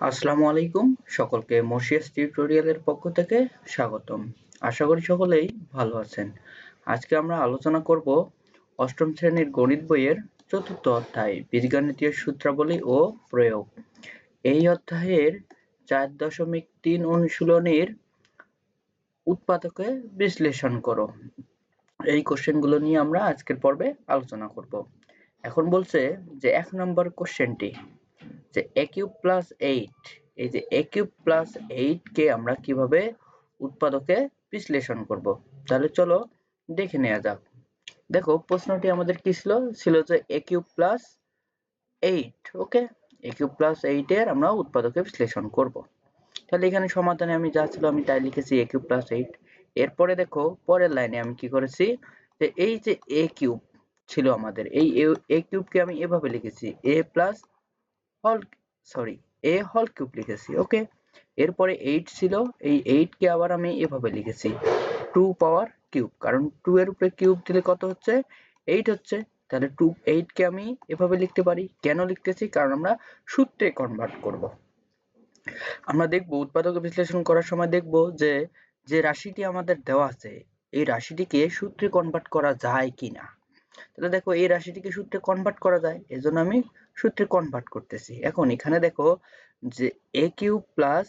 আসসালামু আলাইকুম। সকলকে মসিয়াস টিউটোরিয়ালের পক্ষ থেকে স্বাগতম। আশা করি সকলেই ভালো আছেন। আজকে আমরা আলোচনা করব অষ্টম শ্রেণির গণিত বইয়ের চতুর্থ অধ্যায়, বীজগণিতীয় সূত্রাবলী ও প্রয়োগ। এই অধ্যায়ের চার দশমিক তিন অনুশীলনের উৎপাদকে বিশ্লেষণ করো। এই কোশ্চেনগুলো নিয়ে আমরা আজকের পর্বে আলোচনা করব। এখন বলছে যে এক নম্বর কোশ্চেনটি যে এ কিউব প্লাস এইট এই যে এ কিউব প্লাস এইট কে আমরা কীভাবে উৎপাদকে বিশ্লেষণ করব? তাহলে চলো দেখে নেওয়া যাক। দেখো, প্রশ্নটি আমাদের কি ছিল? ছিল যে A cube plus eight okay A cube plus eight এর আমরা উৎপাদকে বিশ্লেষণ করব। তাহলে এখানে সমাধানে আমি যা ছিল আমি তাই লিখেছি এ কিউব প্লাস এইট এরপরে দেখো, পরের লাইনে আমি কি করেছি? যে এই যে এ কিউব ছিল আমাদের, এই এ কিউবকে আমি এভাবে লিখেছি এ প্লাস হল সরি এ হল কিউব লিখেছি ওকে এরপরে এইট ছিল, এই এইট কে আবার আমি এভাবে লিখেছি টু পাওয়ার কিউব কারণ টু এর উপরে কিউব দিলে কত হচ্ছে? এইট হচ্ছে, তাহলে টু এইট কে আমি এভাবে লিখতে পারি? কেন লিখতেছি? কারণ আমরা সূত্রে কনভার্ট করব। আমরা দেখব, উৎপাদক বিশ্লেষণ করার সময় দেখব যে যে রাশিটি আমাদের দেওয়া আছে, এই রাশিটিকে সূত্রে কনভার্ট করা যায় কিনা। তাহলে দেখো এই রাশিটিকে সূত্রে কনভার্ট করা যায়, এজন্য আমি সূত্রে কনভার্ট করতেছি। এখন এখানে দেখো যে A cube plus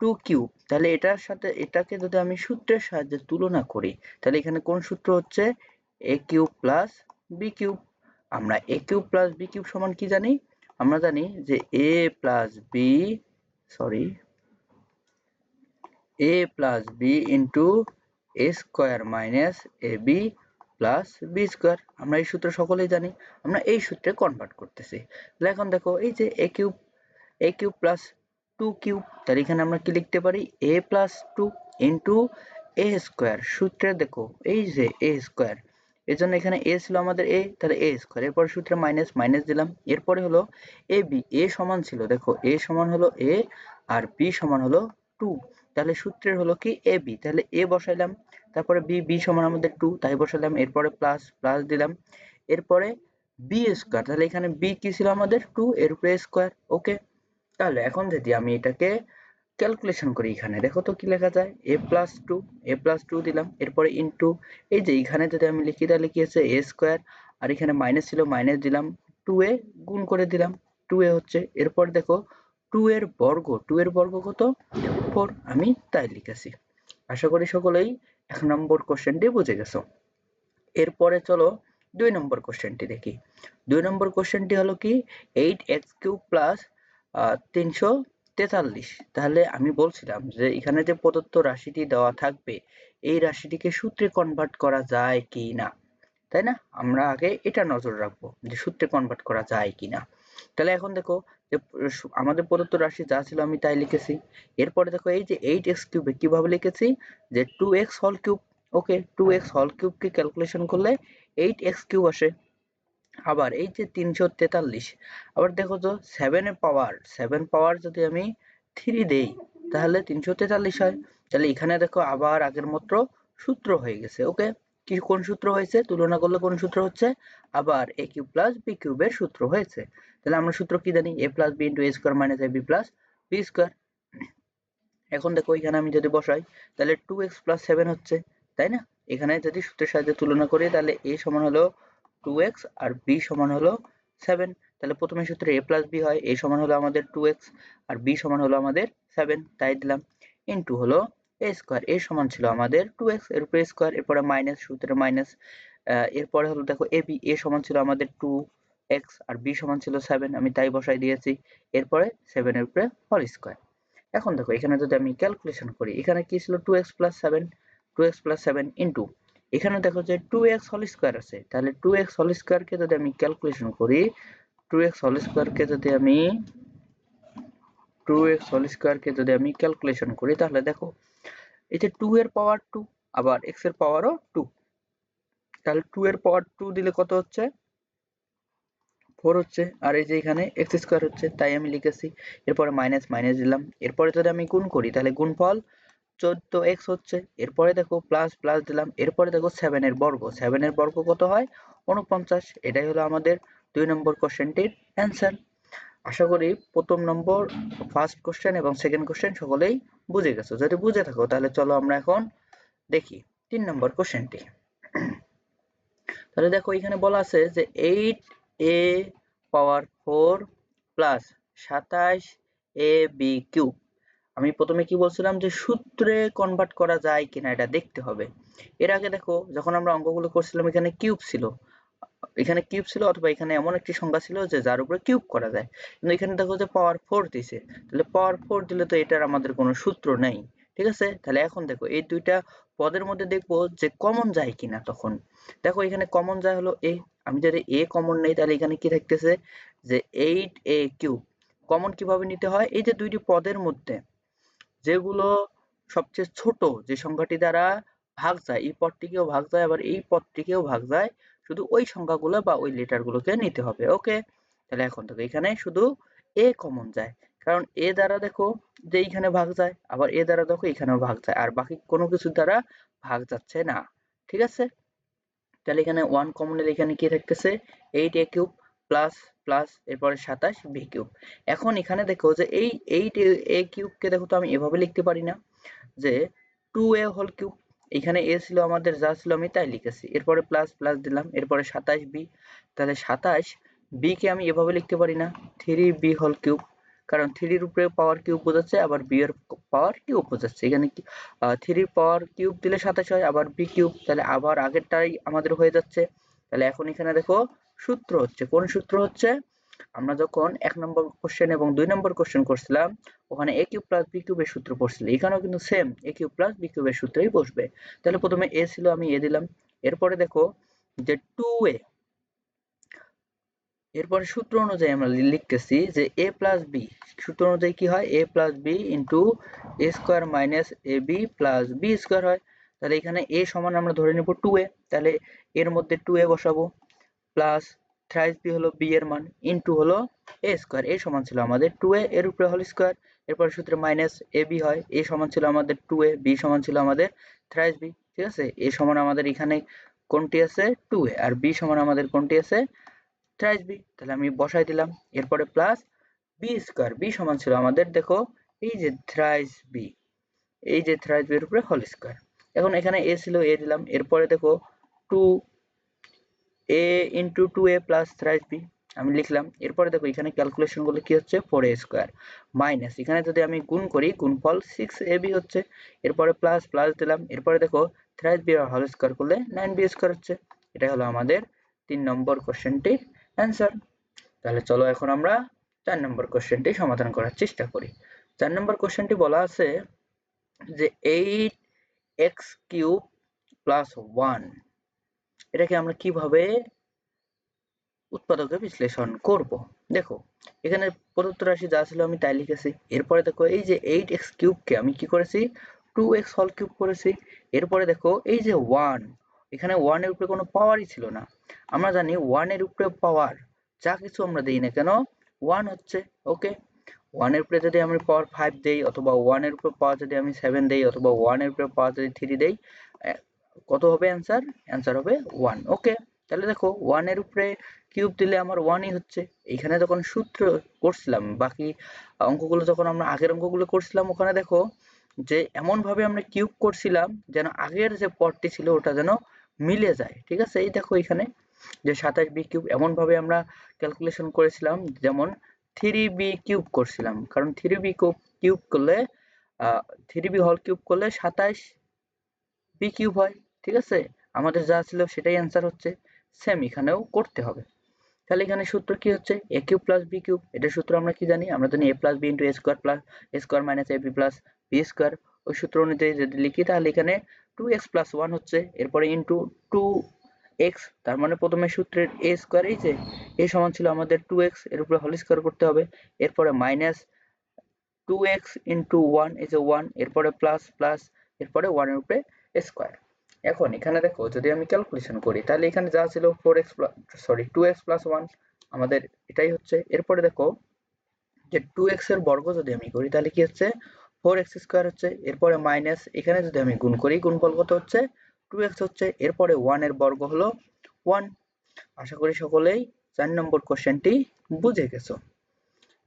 two cube, তাহলে এটার সাথে, এটাকে যদি আমি সূত্রের সাহায্যে তুলনা করি, তাহলে এখানে কোন সূত্র হচ্ছে? A cube plus B cube. আমরা A cube plus B cube সমান কি জানি? আমরা জানি যে A plus B sorry A plus B into A square minus A B plus B square আমরা এই সূত্র সকলেই জানি, আমরা এই সূত্রে কনভার্ট করতেছি। তাহলে এখন দেখো, এই যে A cube A cube plus two cube তাহলে এখানে আমরা কি লিখতে পারি? A plus two into A square সূত্রে দেখো, এই যে এ স্কোয়ার এর জন্য এখানে এ ছিল আমাদের এ তাহলে এ স্কোয়ার এরপরে সূত্রে মাইনাস মাইনাস দিলাম। এরপরে হলো এ বি এ সমান ছিল। দেখো এ সমান হলো এ আর বি সমান হলো টু তাহলে সূত্রের হলো কি এ বি, তাহলে এ বসাইলাম, তারপরে বি বি সমান আমাদের টু তাই বসালাম এরপরে প্লাস প্লাস দিলাম, এরপরে বি স্কোয়ার তাহলে এখানে বি কি ছিল আমাদের? টু এর উপরে স্কোয়ার ওকে তাহলে এখন যদি আমি এটাকে ক্যালকুলেশন করি এখানে, দেখো তো কি লেখা যায়? A plus two a plus two দিলাম, এরপরে ইনটু এই যে এখানে যদি আমি লিখি, তাহলে কি আছে? এ স্কোয়ার আর এখানে মাইনাস ছিল মাইনাস দিলাম টু এ গুণ করে দিলাম টু এ হচ্ছে, এরপর দেখো টু এর বর্গ টু এর বর্গ কত? ফোর আমি তাই লিখেছি। আশা করি সকলেই এক নম্বর কোশ্চেনটি বুঝে গেছো। এরপরে চলো দুই নম্বর কোশ্চেনটি দেখি। দুই নম্বর কোশ্চেনটি হলো কি? এইট এক্স কিউব প্লাস তিনশো তেতাল্লিশ। তাহলে আমি বলছিলাম যে এখানে যে প্রদত্ত রাশিটি দেওয়া থাকবে, এই রাশিটিকে সূত্রে কনভার্ট করা যায় কি না তাই না? আমরা আগে এটা নজর রাখব যে সূত্রে কনভার্ট করা যায় কি না তাহলে এখন দেখো যে, আমাদের প্রদত্ত রাশি যা ছিল আমি তাই লিখেছি। এরপরে দেখো এই যে এইট এক্স কিউবে কীভাবে লিখেছি? যে টু এক্স হল কিউব ওকে টু এক্স হল কিউবকে ক্যালকুলেশন করলে এইট এক্স কিউব আসে। আবার এই যে তিনশো তেতাল্লিশ, আবার দেখো তো সেভেনের পাওয়ার সেভেন পাওয়ার যদি আমি থ্রি দেই, তাহলে তিনশো তেতাল্লিশ হয়। তাহলে এখানে দেখো আবার আগের মতো সূত্র হয়ে গেছে ওকে কি কোন সূত্র হয়েছে? তুলনা করলে কোন সূত্র হচ্ছে? আবার এ কিউব প্লাস বি কিউবের সূত্র হয়েছে। তাহলে আমরা সূত্র কি জানি? A plus b into a square minus a b plus b square এখন দেখো এখানে আমি যদি বসাই, তাহলে টু এক্স প্লাস সেভেন হচ্ছে, তাই না? এখানে যদি সূত্রের সাহায্যে তুলনা করি, তাহলে এ সমান হলো টু এক্স আর বি সমান হলো সেভেন তাহলে প্রথমে সূত্রে এ প্লাস বি হয় এ সমান হলো আমাদের টু এক্স আর বি সমান হলো আমাদের সেভেন তাই দিলাম। ইন্টু হলো এ স্কোয়ার এ সমান ছিল আমাদের টু এক্সের উপরে স্কোয়ার এরপরে মাইনাস সূত্রে মাইনাস এরপরে হলো দেখো এ এ সমান ছিল আমাদের টু এক্স আর বি সমান ছিল সেভেন আমি তাই বসাই দিয়েছি। এরপরে সেভেনের উপরে হল স্কোয়ার এখন দেখো, এখানে যদি আমি ক্যালকুলেশন করি, এখানে কি ছিল two x plus seven two x plus seven into এখানে দেখো যে টু এক্স হল স্কোয়ার আছে, তাহলে টু এক্স হল স্কোয়ারকে যদি আমি ক্যালকুলেশন করি টু এক্স হল স্কোয়ারকে যদি আমি টু এক্স হল স্কোয়ারকে যদি আমি ক্যালকুলেশন করি, তাহলে দেখো এই যে টু এর পাওয়ার টু আবার এক্সের পাওয়ারও টু তাহলে টু এর পাওয়ার টু দিলে কত হচ্ছে? ফোর হচ্ছে। আর এই যে এখানে এক্স স্কোয়ার হচ্ছে, তাই আমি লিখেছি। এরপরে মাইনাস মাইনাস দিলাম। এরপরে যদি আমি গুণ করি, তাহলে গুণফল চোদ্দ এক্স হচ্ছে। এরপরে দেখো প্লাস প্লাস দিলাম। এরপরে দেখো সেভেনের বর্গ। সেভেনের বর্গ কত হয়? উনপঞ্চাশ। এটাই হলো আমাদের দুই নম্বর কোশ্চেনটির অ্যান্সার আশা করি প্রথম নম্বর ফার্স্ট কোশ্চেন এবং সেকেন্ড কোশ্চেন সকলেই বুঝে গেছো। যদি বুঝে থাকো, তাহলে চলো আমরা এখন দেখি তিন নম্বর কোশ্চেনটি তাহলে দেখো, এখানে বলা আছে যে eight a power four plus সাতাশ এ বি কিউব আমি প্রথমে কি বলছিলাম যে সূত্রে কনভার্ট করা যায় কিনা এটা দেখতে হবে। এর আগে দেখো, যখন আমরা অঙ্কগুলো করছিলাম, এখানে কিউব ছিল। এখানে কিউব ছিল অথবা এখানে এমন একটি সংখ্যা ছিল যে যার উপরে কিউব করা যায়। কিন্তু এখানে দেখো যে পাওয়ার ফোর দিছে। তাহলে পাওয়ার ফোর দিলে তো এটার আমাদের কোনো সূত্র নেই, ঠিক আছে? তাহলে এখন দেখো, এই দুইটা পদের মধ্যে দেখব যে কমন যায় কিনা তখন। দেখো, এখানে কমন যায় হলো এ আমি যদি এ কমন নেই, তাহলে এখানে কি থাকতেছে? যে এইট এ কিউব কমন কীভাবে নিতে হয়? এই যে দুইটি পদের মধ্যে, যেগুলো সবচেয়ে ছোট, যে সংখ্যাটি দ্বারা ভাগ যায়, এই পদটিকেও ভাগ যায়, আবার এই পদটিকেও ভাগ যায়। শুধু ওই সংখ্যাগুলো বা ওই লেটারগুলোকে নিতে হবে ওকে তাহলে এখন দেখো এখানে শুধু এ কমন যায়। কারণ এ দ্বারা দেখো যে এইখানে ভাগ যায়, আবার এ দ্বারা দেখো এখানেও ভাগ যায়, আর বাকি কোনো কিছু দ্বারা ভাগ যাচ্ছে না, ঠিক আছে? তাহলে এখানে ওয়ান কমন এলে এখানে কি থাকতেছে? Eight a cube plus plus এরপরে সাতাশ বি কিউব এখন এখানে দেখো যে এই এইট এ কিউবকে দেখো তো আমি এভাবে লিখতে পারি না, যে টু এ হোল কিউব এখানে এ ছিল আমাদের, যা ছিল আমি তাই লিখেছি। এরপরে প্লাস প্লাস দিলাম, এরপরে সাতাশ বি তাহলে সাতাশ বি কে আমি এভাবে লিখতে পারি না। থ্রি বি হল কিউব কারণ থ্রির উপরে পাওয়ার কিউব বোঝাচ্ছে, আবার বি এর পাওয়ার কিউব বোঝাচ্ছে। এখানে কি থ্রির পাওয়ার কিউব দিলে সাতাশ হয়, আবার বি কিউব তাহলে আবার আগেরটাই আমাদের হয়ে যাচ্ছে। তাহলে এখন এখানে দেখো সূত্র হচ্ছে। কোন সূত্র হচ্ছে? আমরা যখন এক নম্বর কোশ্চেন এবং দুই নম্বর কোশ্চেন করছিলাম, ওখানে এ কিউব প্লাস বি কিউবের সূত্র পড়ছিল। এখানেও কিন্তু same a cube plus b কিউবের সূত্রেই বসবে। তাহলে প্রথমে এ ছিল, আমি এ দিলাম। এরপরে দেখো যে টু এ এরপরে সূত্র অনুযায়ী আমরা লিখতেছি যে এ প্লাস বি সূত্র অনুযায়ী কি হয়? A plus b into a square minus a b plus b square হয়। তাহলে এখানে এ সমান আমরা ধরে নেব টু এ তাহলে এর মধ্যে টু এ বসাবো প্লাস থ্রাইস বি হলো বি এর মান ইন্টু হলো এ স্কোয়ার এ সমান ছিল আমাদের টু এ এর উপরে হল স্কোয়ার এরপর সূত্রে মাইনাস এ বি হয় এ সমান ছিল আমাদের টু এ বি সমান ছিল আমাদের থ্রাইস বি ঠিক আছে? এ সমান আমাদের এখানে কোনটি আছে? টু এ আর বি সমান আমাদের কোনটি আছে? থ্রাইস বি তাহলে আমি বসাই দিলাম, এরপরে প্লাস বি স্কোয়ার বি সমান ছিল আমাদের, দেখো, এই যে থ্রাইস বি এই যে থ্রাইস বি এর উপরে হোল স্কোয়ার এখন এখানে এ ছিল এ দিলাম, এরপরে দেখো two a into two a plus thrice b আমি লিখলাম। এরপরে দেখো, এখানে ক্যালকুলেশন করলে কি হচ্ছে? ফোর এ স্কোয়ার মাইনাস এখানে যদি আমি গুণ করি, গুণফল সিক্স এ বি হচ্ছে, এরপরে প্লাস প্লাস দিলাম। এরপরে দেখো থ্রাইস বি হোল স্কোয়ার করলে নাইন বি স্কোয়ার হচ্ছে। এটা হলো আমাদের তিন নম্বর কোশ্চেনটির অ্যান্সার তাহলে চলো এখন আমরা চার নম্বর কোশ্চেনটি সমাধান করার চেষ্টা করি। চার নম্বর কোশ্চেনটি বলা আছে যে eight x cube plus one এটাকে আমরা কীভাবে উৎপাদকে বিশ্লেষণ করব? দেখো, এখানে প্রদত্ত রাশি যা ছিল আমি তাই লিখেছি। এরপরে দেখো, এই যে এইট এক্স কিউবকে আমি কি করেছি? টু এক্স হল কিউব করেছি। এরপরে দেখো, এই যে ওয়ান এখানে ওয়ানের উপরে কোনো পাওয়ারই ছিল না। আমরা জানি ওয়ানের উপরে পাওয়ার যা কিছু আমরা দিই না কেন ওয়ান হচ্ছে ওকে ওয়ানের উপরে যদি আমি পাওয়ার ফাইভ দেই, অথবা ওয়ানের উপরে পাওয়ার যদি আমি সেভেন দেই, অথবা ওয়ানের উপরে পাওয়ার যদি থ্রি দেই কত হবে অ্যান্সার অ্যান্সার হবে ওয়ান ওকে তাহলে দেখো ওয়ানের উপরে কিউব দিলে আমার ওয়ানই হচ্ছে। এখানে যখন সূত্র করছিলাম, বাকি অঙ্কগুলো যখন আমরা আগের অঙ্কগুলো করছিলাম, ওখানে দেখো যে এমন ভাবে আমরা কিউব করছিলাম যেন আগের যে পদটি ছিল ওটা যেন মিলে যায়। ঠিক আছে? এই দেখো এখানে যে সাতাশ বি কিউব এমন ভাবে আমরা ক্যালকুলেশন করেছিলাম যেমন থ্রি বি কিউব করছিলাম। কারণ থ্রি বি কিউব করলে থ্রি বি হল কিউব করলে সাতাশ বি কিউব হয়। ঠিক আছে? আমাদের যা ছিল সেটাই অ্যান্সার হচ্ছে সেম এখানেও করতে হবে। তাহলে এখানে সূত্র কি হচ্ছে? A cube plus b cube এটার সূত্র আমরা কি জানি? আমরা জানি a plus b into a square plus a square minus a b plus b square ওই সূত্র অনুযায়ী যদি লিখি, তাহলে এখানে টু এক্স প্লাস ওয়ান হচ্ছে, এরপরে ইন্টু টু এক্স তার মানে প্রথমে সূত্রের এ স্কোয়ার এই যে এ সমান ছিল আমাদের টু এক্সের উপরে হোল স্কোয়ার করতে হবে। এরপরে minus two x into one এই যে ওয়ান এরপরে প্লাস প্লাস এরপরে ওয়ানের উপরে স্কোয়ার এখন এখানে দেখো, যদি আমি ক্যালকুলেশন করি, তাহলে এখানে যা ছিল four x sorry two x plus one আমাদের এটাই হচ্ছে। এরপরে দেখো, যে টু এর বর্গ যদি আমি করি, তাহলে কি হচ্ছে? ফোর এক্স স্কোয়ার হচ্ছে, এরপরে মাইনাস এখানে যদি আমি গুণ করি, গুণফল কত হচ্ছে? টু এক্স হচ্ছে, এরপরে ওয়ানের বর্গ হলো ওয়ান আশা করি সকলেই চার নম্বর কোশ্চেনটি বুঝে গেছো।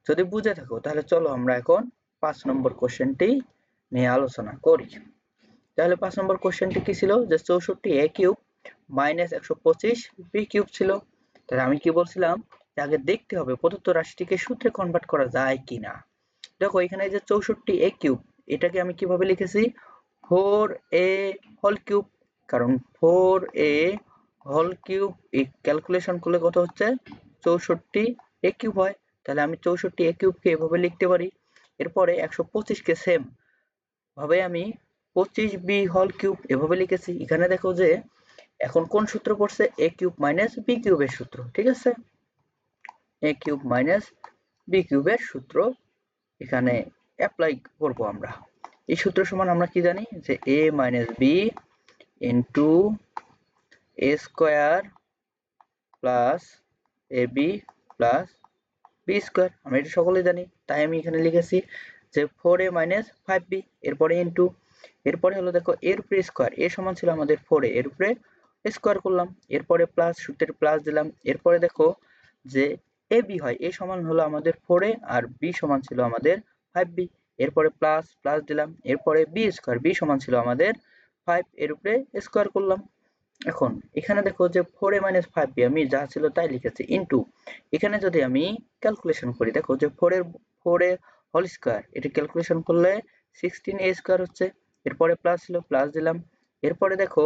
যদি বুঝে থাকো, তাহলে চলো আমরা এখন পাঁচ নম্বর কোশ্চেনটি নিয়ে আলোচনা করি। তাহলে পাঁচ নম্বর কোশ্চেনটি কি ছিল? যে চৌষট্টি এ কিউব মাইনাস একশো পঁচিশ বি কিউব ছিল। তাহলে আমি কি বলছিলাম? আগে দেখতে হবে প্রদত্ত রাশিটিকে সূত্রে কনভার্ট করা যায় কিনা। দেখো, এখানে যে চৌষট্টি এ কিউব এটাকে আমি কীভাবে লিখেছি? ফোর এ হল কিউব কারণ ফোর এ হল কিউব এই ক্যালকুলেশন করলে কত হচ্ছে? চৌষট্টি এ কিউব হয়। তাহলে আমি চৌষট্টি এ কিউবকে এভাবে লিখতে পারি। এরপরে একশো পঁচিশকে সেম ভাবে আমি পঁচিশ বি হল কিউব এভাবে লিখেছি। এখানে দেখো যে এখন কোন সূত্র পড়ছে? এ কিউব মাইনাস বি কিউবের সূত্র, ঠিক আছে? এ কিউব মাইনাস বি কিউবের সূত্র এখানে অ্যাপ্লাই করব আমরা। এই সূত্র সমান আমরা কি জানি? যে a minus b into a square plus a b plus b square আমরা এটা সকলেই জানি। তাই আমি এখানে লিখেছি যে four a minus five b এরপরে ইন্টু এরপরে হলো দেখো এর উপরে স্কোয়ার এ সমান ছিল আমাদের ফোর এর উপরে স্কোয়ার করলাম, এরপরে প্লাস সূত্রের প্লাস দিলাম, এরপরে দেখো যে এ বি হয় এ সমান হলো আমাদের ফোর এ আর বি সমান ছিল আমাদের ফাইভ বি এরপরে প্লাস প্লাস দিলাম, এরপরে বি স্কোয়ার বি সমান ছিল আমাদের ফাইভ এর উপরে স্কোয়ার করলাম। এখন এখানে দেখো যে four a minus five b আমি যা ছিল তাই লিখেছি ইন্টু এখানে যদি আমি ক্যালকুলেশন করি, দেখো যে ফোর এর ফোর এ হোল স্কোয়ার এটা ক্যালকুলেশন করলে সিক্সটিন এ স্কোয়ার হচ্ছে এরপরে প্লাস ছিল প্লাস দিলাম। এরপরে দেখো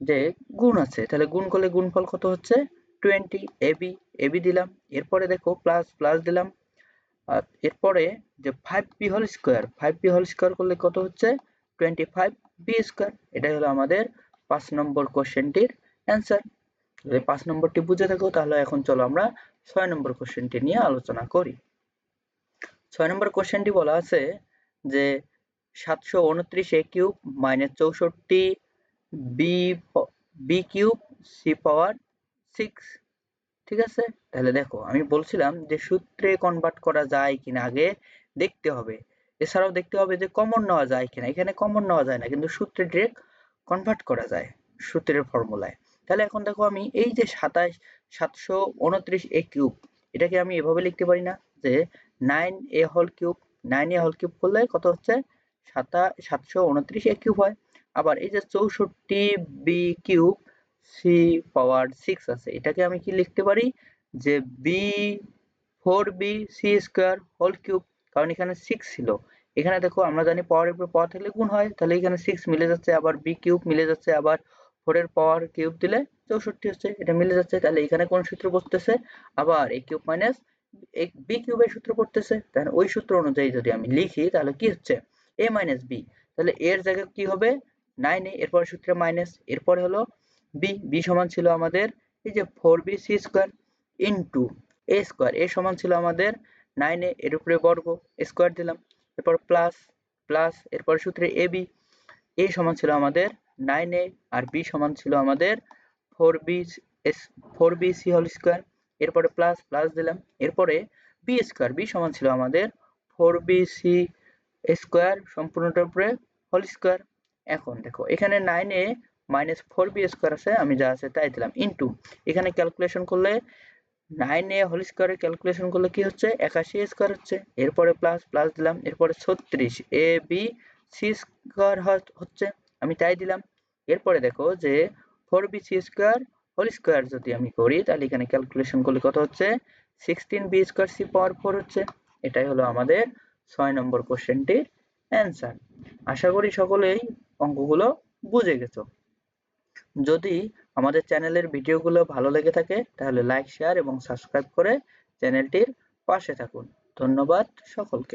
যে গুণ আছে, তাহলে গুণ করলে গুণফল কত হচ্ছে? টোয়েন্টি এবি এবি দিলাম। এরপরে দেখো প্লাস প্লাস দিলাম। আর এরপরে যে five b whole square five b whole square করলে কত হচ্ছে? টোয়েন্টি ফাইভ বি স্কোয়ার এটাই হলো আমাদের পাঁচ নম্বর কোশ্চেনটির অ্যান্সার যদি পাঁচ নম্বরটি বুঝে থাকো, তাহলে এখন চলো আমরা ছয় নম্বর কোশ্চেনটি নিয়ে আলোচনা করি। ছয় নম্বর কোশ্চেনটি বলা আছে যে সাতশো উনত্রিশ এ কিউব মাইনাস চৌষট্টি b b cube c power six ঠিক আছে? তাহলে দেখো, আমি বলছিলাম যে সূত্রে কনভার্ট করা যায় কিনা আগে দেখতে হবে। এছাড়াও দেখতে হবে যে কমন নেওয়া যায় কিনা। এখানে কমন নেওয়া যায় না, কিন্তু সূত্রে ডিরেক্ট কনভার্ট করা যায় সূত্রের ফর্মুলায় তাহলে এখন দেখো আমি এই যে সাতাশ, সাতশো উনত্রিশ এ কিউব এটাকে আমি এভাবে লিখতে পারি না যে নাইন এ হল কিউব নাইন এ হল কিউব করলে কত হচ্ছে? সাতা, সাতশো উনত্রিশ এ কিউব হয়। আবার এই যে চৌষট্টি b cube c power six আছে। এটাকে আমি কি লিখতে পারি? যে b four b c square whole cube কারণ এখানে সিক্স ছিল। এখানে দেখো, আমরা জানি পাওয়ারের উপর পাওয়ার থাকলে গুণ হয়। তাহলে এখানে সিক্স মিলে যাচ্ছে, আবার বি কিউব মিলে যাচ্ছে, আবার ফোর এর পাওয়ার কিউব দিলে চৌষট্টি হচ্ছে। এটা মিলে যাচ্ছে, তাহলে এখানে কোন সূত্র বসতেছে? আবার এ কিউব মাইনাস বি কিউবের সূত্র পড়তেছে। তাহলে ওই সূত্র অনুযায়ী যদি আমি লিখি, তাহলে কি হচ্ছে? এ মাইনাস বি তাহলে এর জায়গায় কি হবে? নাইন এ এরপরে সূত্রে মাইনাস এরপরে হলো বি বি সমান ছিল আমাদের এই যে four b c square into a square a সমান ছিল আমাদের নাইন এ এর উপরে বর্গ স্কোয়ার দিলাম। এরপর প্লাস প্লাস এরপর সূত্রে এ বি এ সমান ছিল আমাদের নাইন এ আর বি সমান ছিল আমাদের four b s four b c whole square এরপরে প্লাস প্লাস দিলাম। এরপরে বি স্কোয়ার বি সমান ছিল আমাদের ফোর বি সি স্কোয়ার সম্পূর্ণটার উপরে হোল স্কোয়ার। এখন দেখো, এখানে nine a minus four b square আছে, আমি যা আছে তাই দিলাম ইন্টু এখানে ক্যালকুলেশন করলে নাইন এ হোল স্কোয়ারের ক্যালকুলেশন করলে কি হচ্ছে? একাশি স্কোয়ার হচ্ছে। এরপরে প্লাস প্লাস দিলাম, এরপরে ছত্রিশ। এ বি সি স্কোয়ার হচ্ছে, আমি তাই দিলাম। এরপরে দেখো যে four b c square whole square যদি আমি করি, তাহলে এখানে ক্যালকুলেশন করলে কত হচ্ছে? Sixteen b square c power four হচ্ছে। এটাই হলো আমাদের ছয় নম্বর কোশ্চেনটির অ্যান্সার। আশা করি সকলেই অঙ্কগুলো বুঝে গেছো। যদি আমাদের চ্যানেলের ভিডিওগুলো ভালো লেগে থাকে, তাহলে লাইক, শেয়ার এবং সাবস্ক্রাইব করে চ্যানেলটির পাশে থাকুন। ধন্যবাদ সকলকে।